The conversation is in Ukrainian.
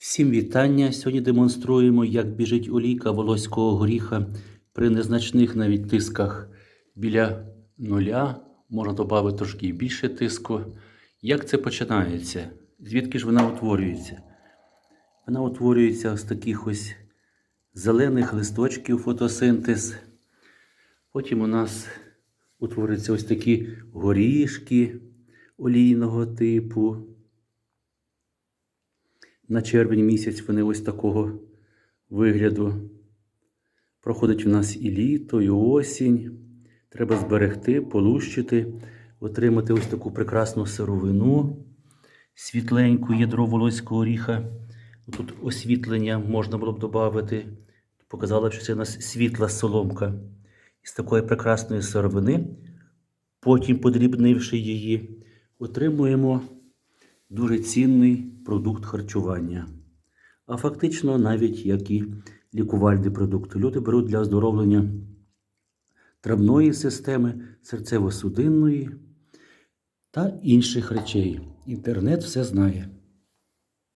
Всім вітання! Сьогодні демонструємо, як біжить олійка волоського горіха при незначних навіть тисках біля нуля. Можна додати трошки більше тиску. Як це починається? Звідки ж вона утворюється? Вона утворюється з таких ось зелених листочків фотосинтез. Потім у нас утворюються ось такі горішки олійного типу. На червень місяць вони ось такого вигляду. Проходить у нас і літо, і осінь. Треба зберегти, полущити, отримати ось таку прекрасну сировину, світленьку ядро волоського оріха. Тут освітлення можна було б додати. Показала, що це у нас світла соломка. Із такої прекрасної сировини, потім подрібнивши її, отримуємо дуже цінний продукт харчування. А фактично навіть як і лікувальний продукт. Люди беруть для оздоровлення травної системи, серцево-судинної та інших речей. Інтернет все знає.